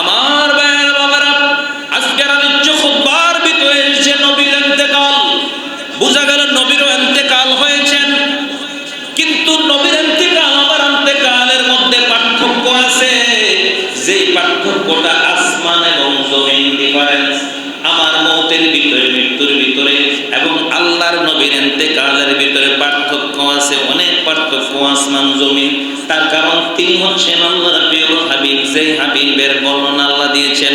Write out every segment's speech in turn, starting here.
আমার ভাইয়ের বাবারা আজকের ভিতরে এসেছে নবীর এন্তেকাল, বোঝা গেল নবীরও এন্তেকাল হয়েছেন। কিন্তু নবীর এন্তেকাল আবার এন্তেকালের মধ্যে পার্থক্য আছে। যেই পার্থক্যটা আসমান এবং জমিন আমার মৌতের ভিতরে, মৃত্যুর ভিতরে এবং আল্লাহর নবীর এন্তেকালের ভিতরে পার্থক্য আছে অনেক। পার্থক্য জমিন। তার কারণ দিয়েছেন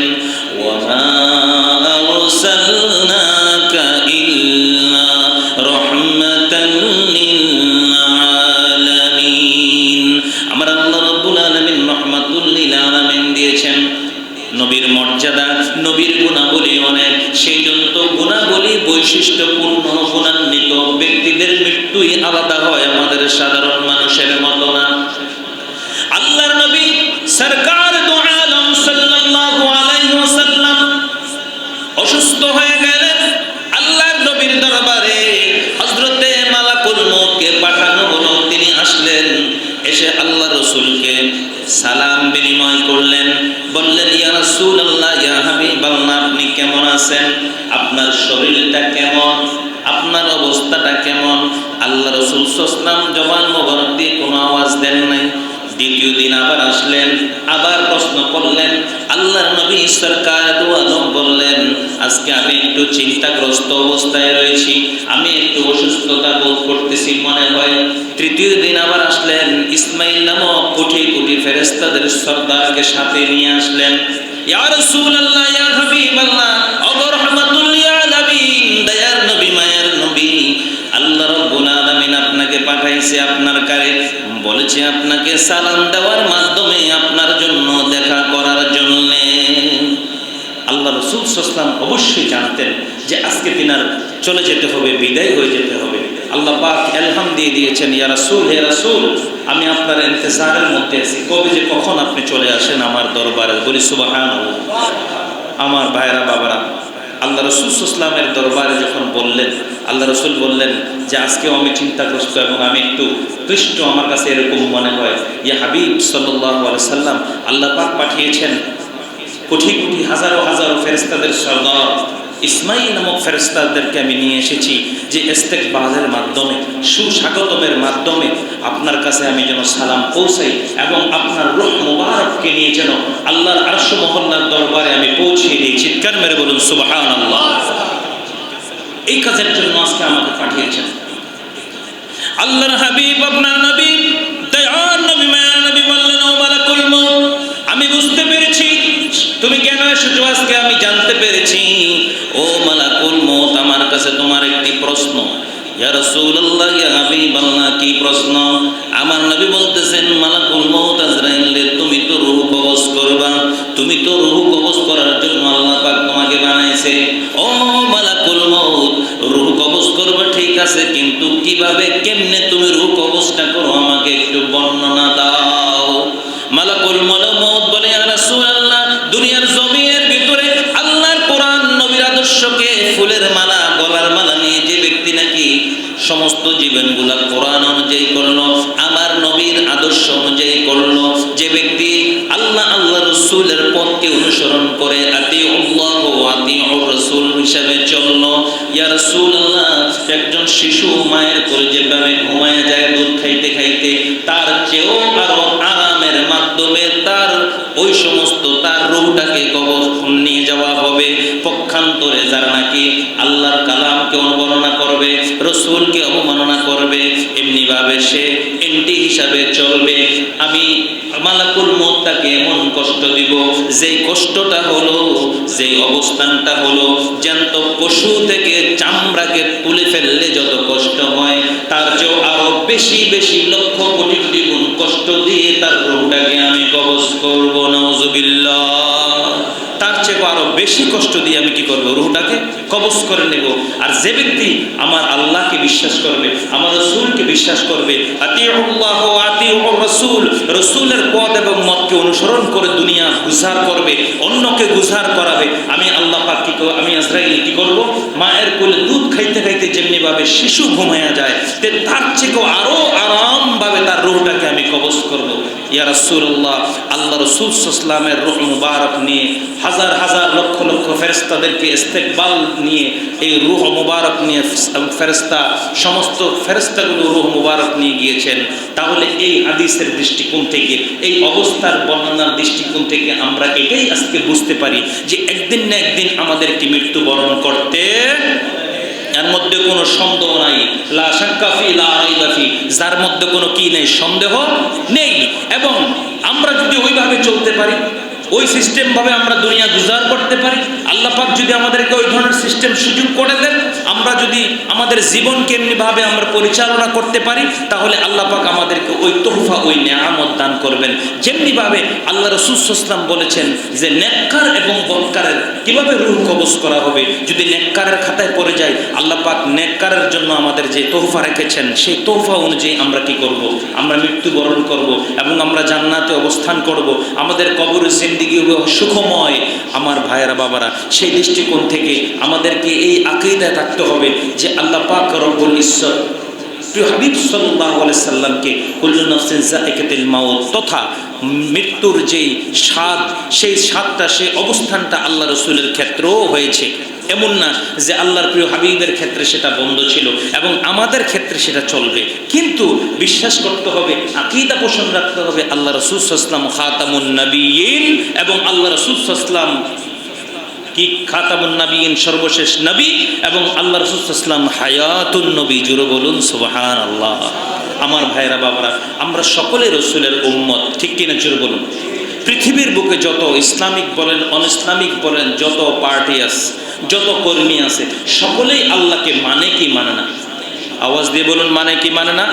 বললেন, ইয়া রাসূলুল্লাহ, ইয়া হাবিবাল্লাহ আপনি কেমন আছেন? আপনার শরীরটা কেমন? আপনার অবস্থাটা কেমন? আল্লাহ রাসূল সাল্লাল্লাহু জবান মোবারক দিয়ে কোনো আওয়াজ দেন নাই। দ্বিতীয় দিন আবার আসলেন, আবার প্রশ্ন করলেন আল্লাহর নবী সরকার আলম বললেন, আজকে আমি একটু চিন্তাগ্রস্ত অবস্থায় রয়েছি। আমি একটু অসুস্থতা বোধ করতেছি মনে হয়। তৃতীয় দিন আবার আসলেন। ইসমাইল নামক কোটি কোটি ফেরেস্তাদের সর্দারকে সাথে নিয়ে আসলেন। ইয়া আলামিন দয়ার নবী, মায়ের নবী, আল্লাহ আলামিন আপনাকে পাঠাইছে আপনার কারে। বলেছে আপনাকে সালাম দেওয়ার মাধ্যমে আপনার জন্য দেখা করার জন্য আল্লাহ রসুল সাল্লাম অবশ্যই জানতেন যে আজকে তিনার চলে যেতে হবে, বিদায় হয়ে যেতে হবে। আল্লাহ পাক এলহাম দিয়ে দিয়েছেন, ইয়া রাসূল, হে রাসূল, আমি আপনার ইন্তজারের মধ্যে আছি। কবে যে কখন আপনি চলে আসেন আমার দরবারে? বলি, সুবহানাল্লাহ। আমার ভাইরা বাবারা, আল্লাহ রসুল ইসলামের দরবারে যখন বললেন, আল্লাহ রসুল বললেন যে, আজকেও আমি চিন্তাগ্রস্ত এবং আমি একটু ক্লিষ্ট আমার কাছে এরকম মনে হয়। ইয়া হাবিব সাল্লাহ সাল্লাম আল্লাহ পাক পাঠিয়েছেন কোটি কোটি হাজারো হাজারো ফেরেস্তাদের সর্দার ইসমাইল নামক ফেরেস্তাদেরকে আমি নিয়ে এসেছি যে ইস্তেকবালের মাধ্যমে, সুস্বাগতমের মাধ্যমে আপনার কাছে আমি যেন সালাম পৌঁছাই এবং আপনার রূহ মুবারককে নিয়ে যেন আল্লাহর আরশ মহল্লার দরবারে আমি পৌঁছিয়ে দিই। চিৎকার মেরে বলুন সুবহান আল্লাহ এই কাজের জন্য আজকে আমাকে পাঠিয়েছেন। আল্লাহর হাবিব, আপনার নবী, দয়ার নবী, মায়া নবী বললেন, ও মালাকুল মউত। আমি বুঝতে পেরেছি তুমি কেন এসেছ? আজকে আমি জানতে পেরেছি। ও মালাকুল মউত, আমার কাছে তোমার একটি প্রশ্ন। কি প্রশ্ন? আমার নবী বলতেছেন, মালাকুল মউত আজরাইল তুমি তো রূহ কবজ করবা। তুমি তো করার জন্য আল্লাহ পাক তোমাকে বানাইছে। ও মালাকুল কবজ করবা ঠিক আছে, কিন্তু কীভাবে, কেমনে তুমি রূহ কবজটা করো আমাকে একটু বর্ণনা দাও। মালাকুল মউত বলে, ইয়া ফুলের মালা, গলার মালা নিয়ে যে ব্যক্তি নাকি সমস্ত জীবনগুলা কোরআন অনুযায়ী করল, আমার নবীর আদর্শ অনুযায়ী করল, যে ব্যক্তি আল্লাহ আল্লাহ রসুলের পথকে অনুসরণ করে রসুল হিসাবে চলল। ইয়া রসুল্লাহ একজন শিশু মায়ের করে যেভাবে ঘুমায় যায় দুধ খাইতে খাইতে, তার চেয়েও আরও আরামের মাধ্যমে তার ওই সমস্ত তার রুহটাকে যারা নাকি আল্লাহর কালামকে অনুবর্ণনা করবে, রসুলকে অবমাননা করবে এমনি ভাবে সে এন্টি হিসাবে চলবে। আমি মালাকুল মতটাকে এমন কষ্ট দিব, যেই কষ্টটা হলো, যেই অবস্থানটা হলো, জ্যান্ত পশু থেকে চামড়াকে তুলে ফেললে যত কষ্ট হয়, তার চেয়েও আরও বেশি বেশি লক্ষ কোটি কোটি গুণ কষ্ট দিয়ে তার রোগটাকে আমি কবজ করব আরও বেশি কষ্ট দিয়ে আমি কি করব রুহটাকে কবজ করে নেব। আর যে ব্যক্তি আমার আল্লাহকে বিশ্বাস করবে, আমার রসুলকে বিশ্বাস করবে রসুল, রসুলের পথ এবং মতকে অনুসরণ করে দুনিয়া গুজার করবে, অন্যকে গুজার করাবে। আমি আল্লাহ পাক কি আমি আজরাইল কি করব? মায়ের কোলে দুধ খাইতে খাইতে যেমনি ভাবে শিশু ঘুমায়া যায়, তে তার থেকেও আরও আরাম ভাবে তার রুহটাকে আমি কবজ করব। ইয়া রাসূলুল্লাহ, আল্লাহ রসুল সাল্লামের রূহ মুবারক নিয়ে হাজার হাজার লক্ষ লক্ষ ফেরেশতাদেরকে ইস্তেকবাল নিয়ে এই রুহ মুবারক নিয়ে ফেরেশতা, সমস্ত ফেরেশতাগুলো রূহ মুবারক নিয়ে গিয়েছেন। তাহলে এই হাদিসের দৃষ্টিকোণ থেকে, এই অবস্থার বর্ণনার দৃষ্টিকোণ থেকে আমরা এটাই আজকে বুঝতে পারি যে একদিন না একদিন আমাদেরকে মৃত্যুবরণ করতে এর মধ্যে কোনো সন্দেহ নাই। লা শাক্কাফি লা রাইবাফি যার মধ্যে কোনো কি নেই, সন্দেহ নেই। এবং আমরা যদি ওইভাবে চলতে পারি ওই সিস্টেম ভাবে আমরা দুনিয়া গুজার করতে পারি। আল্লাহ পাক যদি আমাদেরকে ওই ধরনের সিস্টেম সুযোগ করে দেন, আমরা যদি আমাদের জীবনকে এমনি ভাবে আমরা পরিচালনা করতে পারি, তাহলে আল্লাহ পাক আমাদেরকে ওই তোহফা, ওই নেয়ামত দান করবেন। যেমনি ভাবে আল্লাহ রসুলাম বলেছেন যে, নেককার এবং বৎকারের কীভাবে রুহ কবজ করা হবে? যদি নেককারের খাতায় পড়ে যায়, আল্লাহ পাক নেককারের জন্য আমাদের যে তোহফা রেখেছেন, সেই তোহফা অনুযায়ী আমরা কি করব? আমরা মৃত্যুবরণ করব এবং আমরা জান্নাতে অবস্থান করব। আমাদের কবর জিন্দিগি সুখময়। আমার ভাইয়েরা, বাবারা, সেই দৃষ্টিকোণ থেকে আমাদেরকে এই আকিদায় থাকতে হবে যে আল্লাহ পাক রব্বুল ঈশ্বর প্রিয় হাবিব সাল্লাহ সাল্লামকে, কুল্লু তথা মৃত্যুর যেই স্বাদ, সেই স্বাদটা, সেই অবস্থানটা আল্লাহ রসুলের ক্ষেত্রেও হয়েছে। এমন না যে আল্লাহর প্রিয় হাবিবের ক্ষেত্রে সেটা বন্ধ ছিল এবং আমাদের ক্ষেত্রে সেটা চলবে। কিন্তু বিশ্বাস করতে হবে, আকিদা পোষণ রাখতে হবে আল্লাহ রসুল সাল্লাম খাতামুন নবীন এবং আল্লাহ রসুল সাল্লাম কি খাতামুন নবীন, সর্বশেষ নবী এবং আল্লাহ রসুলাম হায়াতুন নবী, জুড়ে বলুন সুবাহান আল্লাহ আমার ভাইরা বাবারা, আমরা সকলে রসুলের উম্মত, ঠিক কিনা জুড়ে বলুন? পৃথিবীর বুকে যত ইসলামিক বলেন অন ইসলামিক বলেন, যত পার্টি আছে, যত কর্মী আছে, সকলেই আল্লাহকে মানে কি মানে না? আওয়াজ দিয়ে বলুন মানে কি মানে না?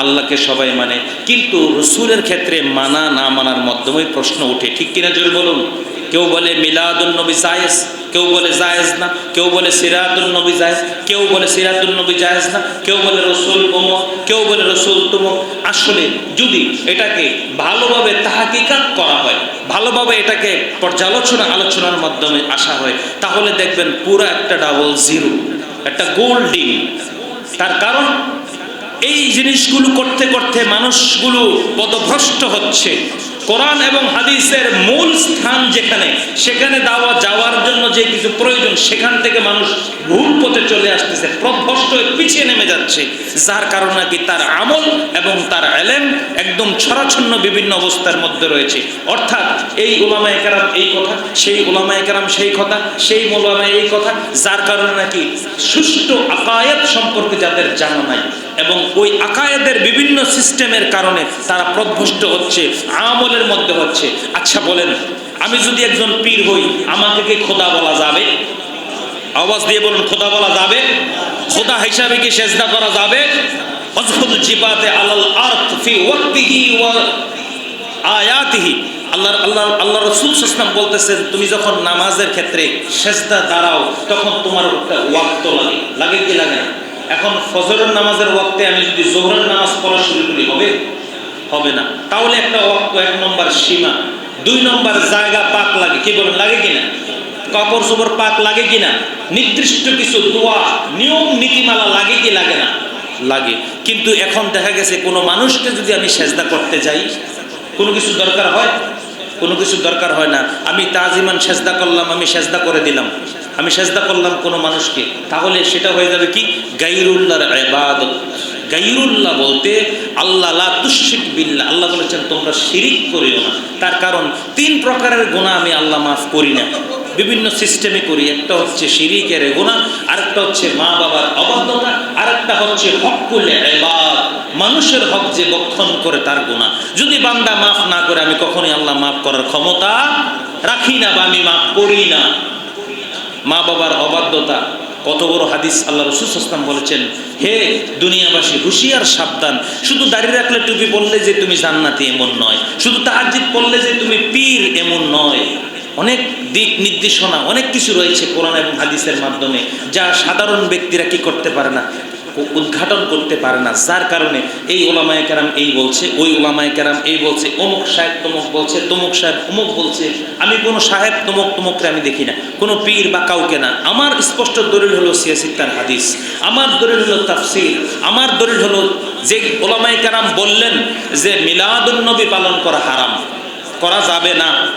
আল্লাহকে সবাই মানে। কিন্তু রসুলের ক্ষেত্রে মানা না মানার মাধ্যমে প্রশ্ন ওঠে। ঠিক কিনা জোরে বলুন? কেউ বলে মিলাদুল নবী জায়েজ, কেউ বলে জায়েজ না, কেউ বলে সিরাতুল নবী জায়েজ, কেউ বলে সিরাতুল নবী জায়েজ না, কেউ বলে রসুল ওমর কেউ বলে রসুল তুমক আসলে যদি এটাকে ভালোভাবে তাহাকিকাত করা হয়, ভালোভাবে এটাকে পর্যালোচনা আলোচনার মাধ্যমে আসা হয়, তাহলে দেখবেন পুরো একটা ডাবল জিরো একটা গোল্ডিং তার কারণ? এই জিনিসগুলো করতে করতে মানুষগুলো পদভ্রষ্ট হচ্ছে। কোরআন এবং হাদিসের মূল স্থান যেখানে, সেখানে দাওয়া যাওয়ার জন্য যে কিছু প্রয়োজন, সেখান থেকে মানুষ ভুল পথে চলে আসতেছে প্রভ্রষ্ট হয়ে পিছিয়ে নেমে যাচ্ছে। যার কারণে নাকি তার আমল এবং তার এলেম একদম ছড়াছন্ন বিভিন্ন অবস্থার মধ্যে রয়েছে। অর্থাৎ এই ওলামা একরাম এই কথা, সেই ওলামা একরাম সেই কথা, সেই মোলামা এই কথা, যার কারণে নাকি সুষ্ঠু আকায়াত সম্পর্কে যাদের জানা নাই। এবং ওই আকায়েদের বিভিন্ন সিস্টেমের কারণে তারা প্রভ্রষ্ট হচ্ছে, আমলের মধ্যে হচ্ছে। আচ্ছা বলেন, আমি যদি একজন পীর হই, আমাকে কি খোদা বলা যাবে? আওয়াজ দিয়ে বলুন, খোদা বলা যাবে? খোদা হিসাবে কি সেজদা করা যাবে? অজফুল জিবাতে আলাল আরত ফি ওয়াক্তিহি ওয়া আয়াতিহি। আল্লাহ আল্লাহ আল্লাহ রসুল ইসলাম বলতেছেন তুমি যখন নামাজের ক্ষেত্রে সেজদা দাঁড়াও, তখন তোমার একটা ওয়াক্ত লাগে। লাগে কি লাগে না? এখন ফজরের নামাজের ওয়াক্তে আমি যদি জোহরের নামাজ পড়া শুরু করি, হবে? হবে না। তাহলে একটা ওয়াক্ত এক নম্বর সীমা, দুই নম্বর জায়গা পাক লাগে। কি বলেন, লাগে কিনা? কাপড় চোপড় পাক লাগে কিনা? নির্দিষ্ট কিছু দোয়া, নিয়ম, নীতিমালা লাগে কি লাগে না? লাগে। কিন্তু এখন দেখা গেছে, কোনো মানুষকে যদি আমি সেজদা করতে যাই, কোনো কিছু দরকার হয়? কোনো কিছু দরকার হয় না। আমি তাজিমান সেজদা করলাম, আমি সেজদা করে দিলাম। আমি সেজদা করলাম কোনো মানুষকে, তাহলে সেটা হয়ে যাবে কি? গাইরুল্লাহর এবাদত গাইরুল্লাহ বলতে আল্লাহ তুশিক বিল্লা আল্লাহ বলেছেন, তোমরা শিরিক করিও না। তার কারণ তিন প্রকারের গুণা আমি আল্লাহ মাফ করি না। বিভিন্ন সিস্টেমে করি, একটা হচ্ছে শিরিকের গুণা আরেকটা হচ্ছে মা বাবার অবাধ্যতা, আরেকটা হচ্ছে হকুলে এবাদ মানুষের হক যে বক্ষণ করে তার গুণা যদি বান্দা মাফ না করে, আমি কখনোই আল্লাহ মাফ করার ক্ষমতা রাখি না বা আমি মাফ করি না। মা বাবার অবাধ্যতা। কত বড় হাদিস আল্লাহ রসুল ইসলাম বলেছেন, হে দুনিয়াবাসী, হুশিয়ার, সাবধান। শুধু দাঁড়িয়ে রাখলে টুপি পড়লে যে তুমি জান্নাতি এমন নয়। শুধু তাহাজিদ পড়লে যে তুমি পীর এমন নয়। অনেক দিক নির্দেশনা, অনেক কিছু রয়েছে কোরআন এবং হাদিসের মাধ্যমে, যা সাধারণ ব্যক্তিরা কি করতে পারে না? উদ্ঘাটন করতে পারে না। যার কারণে এই ওলামায় কেরাম এই বলছে, ওই ওলামায় কেরাম এই বলছে, অমুক সাহেব তমুক বলছে, তমুক সাহেব অমুক বলছে। আমি কোনো সাহেব তমুক তমুককে আমি দেখি না। কোনো পীর বা কাউকে না। আমার স্পষ্ট দলিল হলো সিয়াসিত্তার হাদিস। আমার দলিল হলো তাফসির। আমার দলিল হলো যে ওলামায় কেরাম বললেন যে মিলাদুন্নবী পালন করা হারাম। করা যাবে না।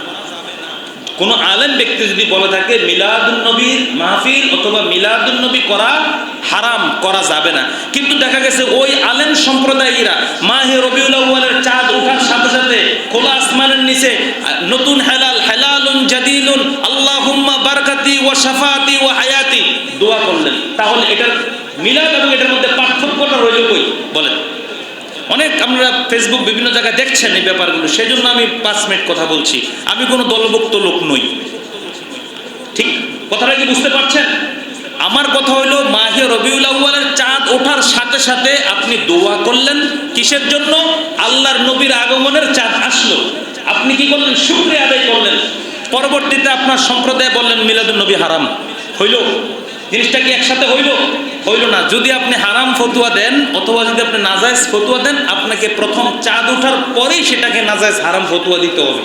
কোন আলেম ব্যক্তি যদি বলে থাকে, মিলাদুন নবীর মাহফিল অথবা মিলাদুন নবী করা হারাম করা যাবে না। কিন্তু দেখা গেছে ওই আলেম সম্প্রদায়ীরা মাহে রবিউল আউ্বালের চাঁদ ওঠার সাথে সাথে খোলা আসমানের নিচে, নতুন হেলাল, হেলালুন জাদিলুন, আল্লাহুম্মা বারকাতি ওয়া শাফাতি ওয়া হায়াতি দোয়া করলেন। তাহলে এটার মিলাদ এবং এটার মধ্যে পার্থক্যটা রইল কই? বলেন। অনেক আমরা ফেসবুক বিভিন্ন জায়গায় দেখছেন এই ব্যাপারগুলো সেই জন্য আমি পাঁচ মিনিট কথা বলছি। আমি কোনো দলভুক্ত লোক নই। ঠিক? কথাটা কি বুঝতে পারছেন? আমার কথা হইল মাহে রবিউল আউ্বালের চাঁদ ওঠার সাথে সাথে আপনি দোয়া করলেন কিসের জন্য? আল্লাহর নবীর আগমনের চাঁদ আসলো। আপনি কি করলেন? শুক্রিয়া আদায় করলেন। পরবর্তীতে আপনার সম্প্রদায় বললেন মিলাদুল নবী হারাম। হইল। জিনিসটা কি একসাথে হইল? হইল না। যদি আপনি হারাম ফতুয়া দেন, অথবা যদি আপনি নাজায়েজ ফতুয়া দেন, আপনাকে প্রথম চাঁদ ওঠার পরেই সেটাকে নাজায়েজ হারাম ফতুয়া দিতে হবে।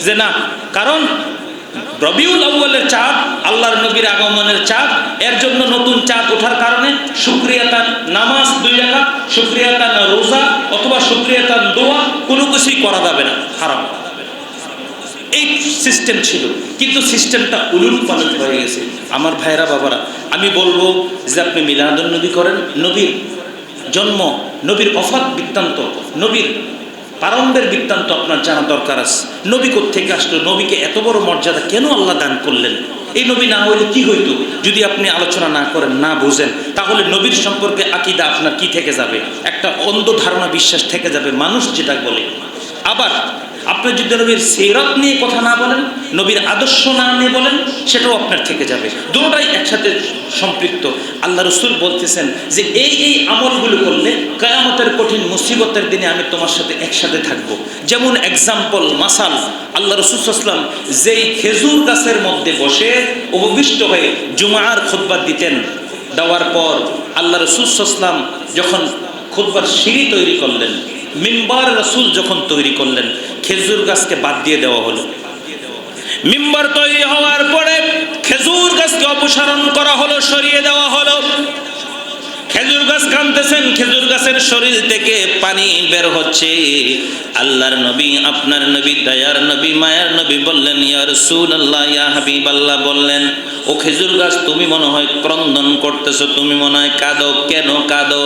যে না। কারণ রবিউল আউ্বালের চাঁদ, আল্লাহর নবীর আগমনের চাঁদ, এর জন্য নতুন চাঁদ ওঠার কারণে শুক্রিয়া তার নামাজ দুই রাখা শুক্রিয়া তার রোজা অথবা শুক্রিয়া তার দোয়া কোনো কিছুই করা যাবে না, হারাম। এই সিস্টেম ছিল, কিন্তু সিস্টেমটা উলুল পালট হয়ে গেছে। আমার ভাইরা, বাবারা, আমি বলব যে আপনি মিলাদুল নবী করেন, নবীর জন্ম, নবীর অফাত বৃত্তান্ত, নবীর প্রারম্ভের বৃত্তান্ত আপনার জানা দরকার আছে। নবী থেকে আসলো? নবীকে এত বড় মর্যাদা কেন আল্লাহ দান করলেন? এই নবী না হইলে কি হইতো? যদি আপনি আলোচনা না করেন, না বুঝেন, তাহলে নবীর সম্পর্কে আকিদা আপনার কি থেকে যাবে? একটা অন্ধ ধারণা, বিশ্বাস থেকে যাবে মানুষ যেটা বলে। আবার আপনি যদি নবীর সেরত নিয়ে কথা না বলেন, নবীর আদর্শ না নিয়ে বলেন, সেটাও আপনার থেকে যাবে। দুটোটাই একসাথে সম্পৃক্ত। আল্লাহ রসুল বলতেছেন যে এই এই আমলগুলো করলে কয়ামতের কঠিন মুসিবতের দিনে আমি তোমার সাথে একসাথে থাকব। যেমন এক্সাম্পল মাসাল, আল্লাহ রসুলাম যেই খেজুর গাছের মধ্যে বসে উপবিষ্ট হয়ে জুমার খুতবাদ দিতেন, দেওয়ার পর আল্লাহ রসুলাম যখন খুতবার সিঁড়ি তৈরি করলেন, মিম্বার রসুল যখন তৈরি করলেন খেজুর গাছকে বাদ দিয়ে দেওয়া হলো। মিম্বার তৈরি হওয়ার পরে খেজুর গাছকে অপসারণ করা হলো, সরিয়ে দেওয়া হলো। খেজুর গাছ কানতেছেন, খেজুর গাছের শরীর থেকে পানি বের হচ্ছে। আল্লাহর নবী, আপনার নবী, দয়ার নবী, মায়ার নবী বললেন ইয়ার ইয়া রাসূলুল্লাহ, ইয়া হাবিবাল্লাহ বললেন ও খেজুর গাছ তুমি মনে হয় ক্রন্দন করতেছো, তুমি মনে হয় কাঁদো, কেন কাঁদো?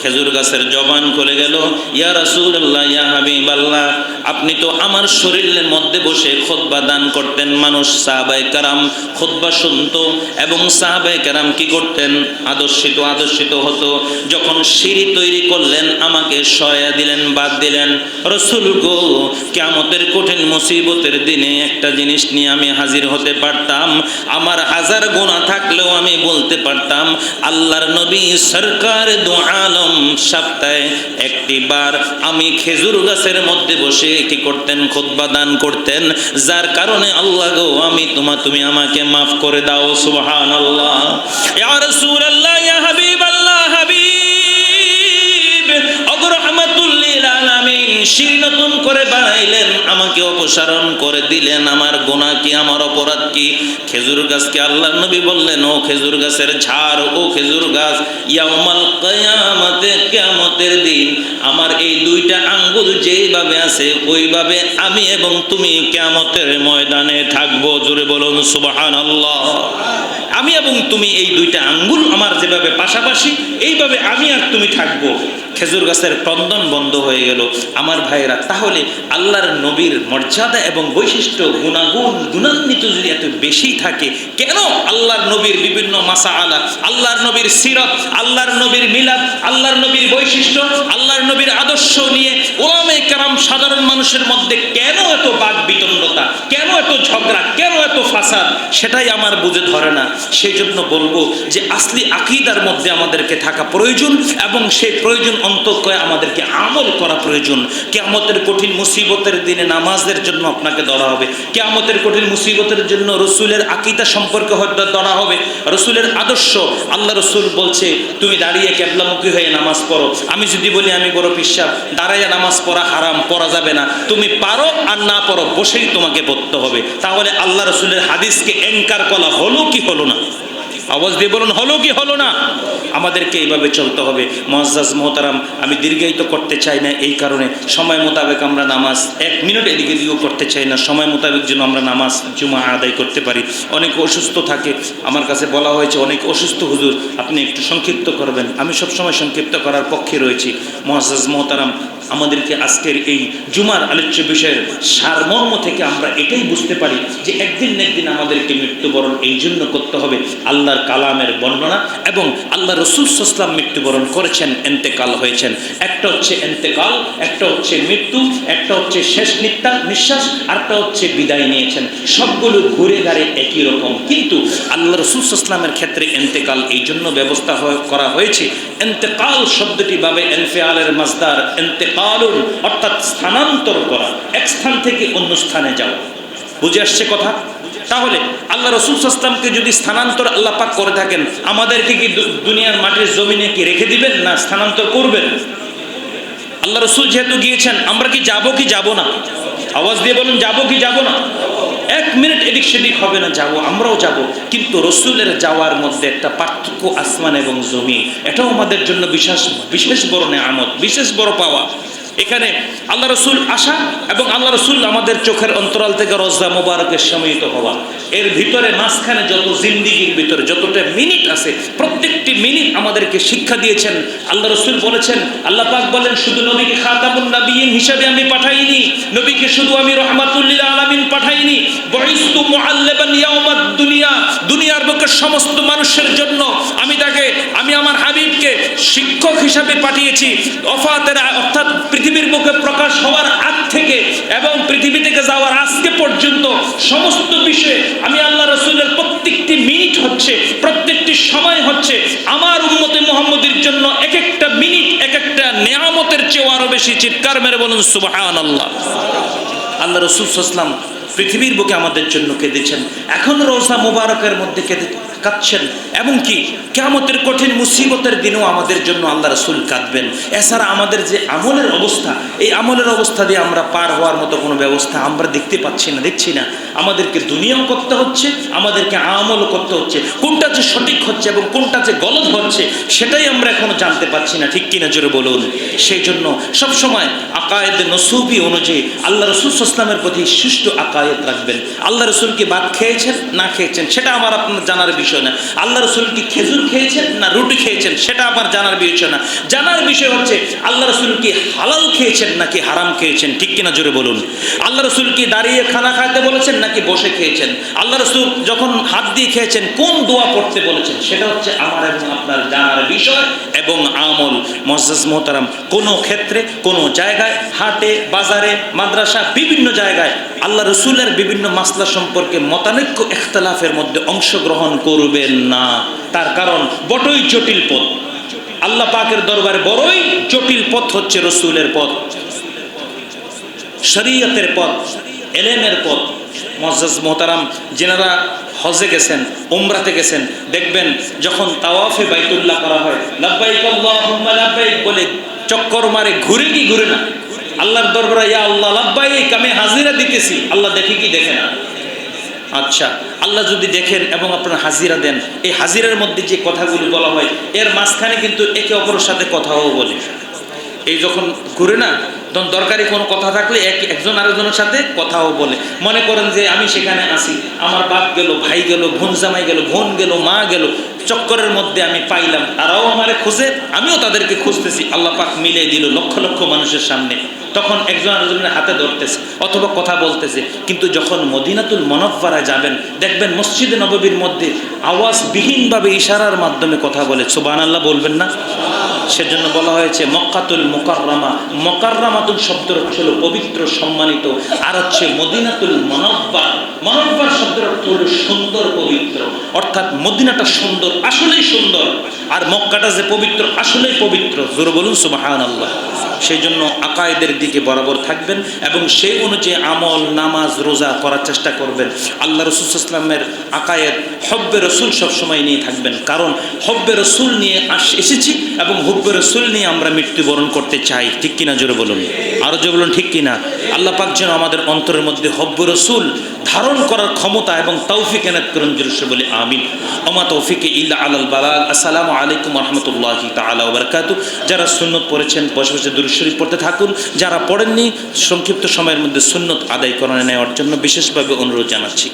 খেজুর গাছের জবান খুলে গেল, ইয়া রাসূলুল্লাহ, ইয়া হাবিব আল্লাহ আপনি তো আমার শরীরের মধ্যে বসে খুতবা দান করতেন, মানুষ সাহাবায়ে কারাম খুতবা শুনতো এবং সাহাবায়ে কারাম কি করতেন? আদর্শিত আদর্শিত হতো। যখন সিঁড়ি তৈরি করলেন, আমাকে সয়া দিলেন, বাদ দিলেন, রসুল গো কেমতের কঠিন মুসিবতের দিনে একটা জিনিস নিয়ে আমি হাজির হতে পারতাম, আমার হাজার গোনা থাকলেও আমি বলতে পারতাম, আল্লাহর নবী সরকার দু আলম সপ্তাহে একটি বার আমি খেজুর গাছের মধ্যে বসে কি করতেন, খুতবা দান করতেন, যার কারণে আল্লাহ গো, আমি তোমা, তুমি আমাকে মাফ করে দাও সুবহান আল্লাহ ইয়া রাসূলুল্লাহ, ইয়া সিঁড়ি নতুন করে বানাইলেন, আমাকে অপসারণ করে দিলেন। আমার গুনাহ কি, আমার অপরাধ কি? খেজুর গাছকে আল্লাহ নবী বললেন, ও খেজুর গাছের ঝাড়, ও খেজুর গাছ, ইয়াউমাল কিয়ামতে কিয়ামতের দিন আমার এই দুইটা আঙ্গুল যেইভাবে আছে, ওইভাবে আমি এবং তুমি কিয়ামতের ময়দানে থাকব। জোরে বলুন, সুবহানাল্লাহ। আমি এবং তুমি এই দুইটা আঙ্গুল আমার যেভাবে পাশাপাশি, এইভাবে আমি আর তুমি থাকব। খেজুর গাছের ক্রন্দন বন্ধ হয়ে গেল। আমার ভাইয়েরা, তাহলে আল্লাহর নবীর মর্যাদা এবং বৈশিষ্ট্য, গুণাগুণ, গুণান্বিত যদি এত বেশি থাকে, কেন আল্লাহর নবীর বিভিন্ন মাসা আলা আল্লাহর নবীর সিরত, আল্লাহর নবীর মিলাদ, আল্লাহর নবীর বৈশিষ্ট্য, আল্লাহর নবীর আদর্শ নিয়ে ওলামে কারাম সাধারণ মানুষের মধ্যে কেন এত বাক বিতণ্ডতা কেন এত ঝগড়া, কেন এত ফাসাদ, সেটাই আমার বুঝে ধরে না। সেই জন্য বলব যে, আসলি আকিদার মধ্যে আমাদেরকে থাকা প্রয়োজন এবং সেই প্রয়োজন অন্তকে আমাদেরকে আমল করা প্রয়োজন। কেয়ামতের কঠিন মুসিবতের দিনে নামাজের জন্য আপনাকে ধরা হবে। কেয়ামতের কঠিন মুসিবতের জন্য রসুলের আকিদা সম্পর্কে ধরা হবে। রসুলের আদর্শ, আল্লাহ রসুল বলছে, তুমি দাঁড়িয়ে ক্যাবলামুখী হয়ে নামাজ পড়ো। আমি যদি বলি, আমি বড় পিসাব, দাঁড়াইয়া নামাজ পড়া হারাম, পড়া যাবে না। তুমি পারো আর না পড়ো বসেই তোমাকে পড়তে হবে। তাহলে আল্লাহ রসুলের হাদিসকে এনকার করা হলো কি হলো না? আওয়াজ দিয়ে বলুন, হলো কি হলো না? আমাদেরকে এইভাবে চলতে হবে। মহাজ মোহতারাম, আমি দীর্ঘায়িত করতে চাই না এই কারণে। সময় মোতাবেক আমরা নামাজ এক মিনিট এদিকে দিকেও করতে চাই না। সময় মোতাবেক যেন আমরা নামাজ জুমা আদায় করতে পারি। অনেক অসুস্থ থাকে। আমার কাছে বলা হয়েছে, অনেক অসুস্থ হুজুর, আপনি একটু সংক্ষিপ্ত করবেন। আমি সবসময় সংক্ষিপ্ত করার পক্ষে রয়েছি। মহাজ মোহতারাম, আমাদেরকে আজকের এই জুমার আলোচ্য বিষয়ের সারমর্ম থেকে আমরা এটাই বুঝতে পারি যে একদিন না একদিন আমাদেরকে মৃত্যুবরণ এই জন্য করতে হবে। আল্লাহর কালামের বর্ণনা এবং আল্লাহ রসুল সাল্লাম মৃত্যুবরণ করেছেন, এন্তেকাল হয়েছেন। একটা হচ্ছে এন্তেকাল, একটা হচ্ছে মৃত্যু, একটা হচ্ছে শেষ নিত্যা, নিঃশ্বাস আরটা হচ্ছে বিদায় নিয়েছেন। সবগুলো ঘুরে দাঁড়ে একই রকম। কিন্তু আল্লাহ রসুল সাল্লামের ক্ষেত্রে এন্তেকাল এই জন্য ব্যবস্থা করা হয়েছে। এন্তেকাল শব্দটি ভাবে এনফেয়ালের মাজদার এন্তেকালুন, অর্থাৎ স্থানান্তর করা। এক স্থান থেকে অন্য স্থানে যাওয়া। বুঝে আসছে কথা? তাহলে আল্লাহ রসুল সাল্লামকে যদি স্থানান্তর আল্লাহ পাক করে থাকেন, আমাদেরকে কি দুনিয়ার মাটির জমিনে কি রেখে দিবেন না স্থানান্তর করবেন? আল্লাহ রসুল যেহেতু গিয়েছেন, আমরা কি যাব কি যাব না? আওয়াজ দিয়ে বলুন, যাব কি যাব না? এক মিনিট এদিক সেদিক হবে না, যাব, আমরাও যাব। কিন্তু রসুলের যাওয়ার মধ্যে একটা পার্থক্য আসমান এবং জমি, এটাও আমাদের জন্য বিশেষ বিশেষ বড় নেয়ামত, বিশেষ বড় পাওয়া। এখানে আল্লাহ রসুল আসা এবং আল্লাহ রসুল আমাদের চোখের অন্তরাল থেকে রজা মোবারকের সমিত হওয়া। এর ভিতরে মাঝখানে যত জিন্দিগির ভিতরে যতটা মিনিট আছে, প্রত্যেকটি মিনিট আমাদেরকে শিক্ষা দিয়েছেন। আল্লাহ রসুল বলেছেন, আল্লাহ পাক বলেন, শুধু নবীকে খাতাবুন নবীন হিসাবে আমি পাঠাইনি, নবীকে শুধু আমি রহমাতুল্লিল আলামিন পাঠাইনি। বহিস্তু মুআল্লাবান ইয়াউমাদ দুনিয়া, দুনিয়ার বুকে সমস্ত মানুষের জন্য আমি তাকে, আমি আমার হাবিবকে শিক্ষক হিসাবে পাঠিয়েছি। অফাতের, অর্থাৎ পৃথিবীর বুকে প্রকাশ হওয়ার আগ থেকে এবং পৃথিবী থেকে যাওয়ার আজকে পর্যন্ত সমস্ত বিষয়ে আমি আল্লাহ রসুলের প্রত্যেকটি মিনিট হচ্ছে, প্রত্যেকটি সময় হচ্ছে, আমার উম্মতে মোহাম্মদের জন্য এক একটা মিনিট এক একটা নেয়ামতের চেয়েও আরও বেশি চিৎকার মেরে বলুন সুবাহান আল্লাহ আল্লাহ রসুল সাল্লাম পৃথিবীর বুকে আমাদের জন্য কেঁদেছেন। এখন রোজা মুবারকের মধ্যে কেঁদে কাঁদছেন। এমনকি কেমতের কঠিন মুসিবতের দিনও আমাদের জন্য আল্লাহ রসুল কাঁদবেন। এছাড়া আমাদের যে আমলের অবস্থা, এই আমলের অবস্থা দিয়ে আমরা পার হওয়ার মতো কোনো ব্যবস্থা আমরা দেখতে পাচ্ছি না, দেখছি না। আমাদেরকে দুনিয়াও করতে হচ্ছে, আমাদেরকে আমলও করতে হচ্ছে। কোনটা যে সঠিক হচ্ছে এবং কোনটা যে গলত হচ্ছে, সেটাই আমরা এখনও জানতে পারছি না। ঠিক কিনা জোরে বলুন? সেই জন্য সবসময় আকায়েদ নসুবি অনুযায়ী আল্লাহ রসুল ইসলামের প্রতি সুষ্ঠু আকায়েত রাখবেন। আল্লাহ রসুল কি ভাত খেয়েছেন, না খেয়েছেন, সেটা আমার আপনার জানার বিষয়। না আল্লাহ রসুল কি খেজুর খেয়েছেন না রুটি খেয়েছেন, সেটা আমার জানার বিষয় না জানার বিষয় হচ্ছে, আল্লাহ রসুল কি হালাল খেয়েছেন নাকি হারাম খেয়েছেন? ঠিক কিনা জোরে বলুন। আল্লাহ রসুল কি দাঁড়িয়ে খানা খাইতে বলেছেন নাকি বসে খেয়েছেন? আল্লাহ রসুল যখন হাত দিয়ে খেয়েছেন, কোন দোয়া পড়তে বলেছেন? সেটা হচ্ছে আমার এবং আপনার জানার বিষয় এবং আমল। মজাজ মোহতারাম, কোনো ক্ষেত্রে, কোনো জায়গায়, হাটে, বাজারে, মাদ্রাসা, বিভিন্ন জায়গায় আল্লাহ রসুলের বিভিন্ন মাসলা সম্পর্কে মতানৈক্য এখতলাফের মধ্যে অংশগ্রহণ করবেন না। তার কারণ বড়ই জটিল পথ। আল্লাহ পাকের দরবারে বড়ই জটিল পথ হচ্ছে রসুলের পথ। শরীয়তের পথ, এলেমের পথ। মজাজ মোহতারাম যেনারা হজে গেছেন, উমরাতে গেছেন, দেখবেন যখন তাওয়াফে বাইতুল্লাহ করা হয়, লাব্বাইক আল্লাহুম্মা বলে চক্কর মারে, ঘুরে কি ঘুরে না? আল্লাহর দরবারে, ইয়া আল্লাহ, লাব্বাইক, আমি হাজিরা দিতেছি। আল্লাহ দেখে কি দেখে না? আচ্ছা আল্লাহ যদি দেখেন এবং আপনার হাজিরা দেন, এই হাজিরার মধ্যে যে কথাগুলি বলা হয়, এর মাঝখানে কিন্তু একে অপরের সাথে কথাও বলে। এই যখন ঘুরে না, তখন দরকারি কোনো কথা থাকলে এক, একজন আরেকজনের সাথে কথাও বলে। মনে করেন যে আমি সেখানে আসি আমার বাপ গেল, ভাই গেল, বোন জামাই গেল, বোন গেল, মা গেল, চক্করের মধ্যে আমি পাইলাম, তারাও আমারে খুঁজে, আমিও তাদেরকে খুঁজতেছি, আল্লাহ পাক মিলে দিল লক্ষ লক্ষ মানুষের সামনে। তখন একজন আরেকজনের হাতে ধরতেছে অথবা কথা বলতেছে। কিন্তু যখন মদিনাতুল মনব্বারায় যাবেন, দেখবেন মসজিদে নববীর মধ্যে আওয়াজবিহীনভাবে ইশারার মাধ্যমে কথা বলে। সুবান আল্লাহ বলবেন না? সেজন্য বলা হয়েছে, মক্কাতুল মোকাররামা, মকাররামাতুল শব্দের হলো পবিত্র, সম্মানিত। আর হচ্ছে মদিনাতুল মনব্বার মনব্বার শব্দের অর্থ হলো সুন্দর, পবিত্র। অর্থাৎ মদিনাটা সুন্দর, আসলেই সুন্দর। আর মক্কাটা যে পবিত্র, আসলেই পবিত্র। জোর বলুন সুবাহান আল্লাহ সেই জন্য আকায়েদের দিকে বরাবর থাকবেন এবং সেই অনুযায়ী আমল, নামাজ, রোজা করার চেষ্টা করবেন। আল্লাহ রসুল ইসলামের আকায়েদ হব্বে রসুল সবসময় নিয়ে থাকবেন। কারণ হব্বে রসুল নিয়ে আস এসেছি এবং হব্বে রসুল নিয়ে আমরা মৃত্যুবরণ করতে চাই। ঠিক কিনা জোরে বলুন? আরও জোরে বলুন, ঠিক কিনা? আল্লাহ পাক যেন আমাদের অন্তরের মধ্যে হব্ব রসুল ধারণ করার ক্ষমতা এবং তৌফিক এনাত করুন জোরসে বলে, আমিন। ওমা তৌফিকে ইল্লা আলাল বালাল। আসসালামু আলাইকুম রহমতুল্লাহ তাআলা ওবরকাতু যারা সুন্নত পড়েছেন, বসে বসে দুরূদ শরীফ পড়তে থাকুন। যারা পড়েননি, সংক্ষিপ্ত সময়ের মধ্যে সুন্নত আদায় করে নেওয়ার জন্য বিশেষভাবে অনুরোধ জানাচ্ছি।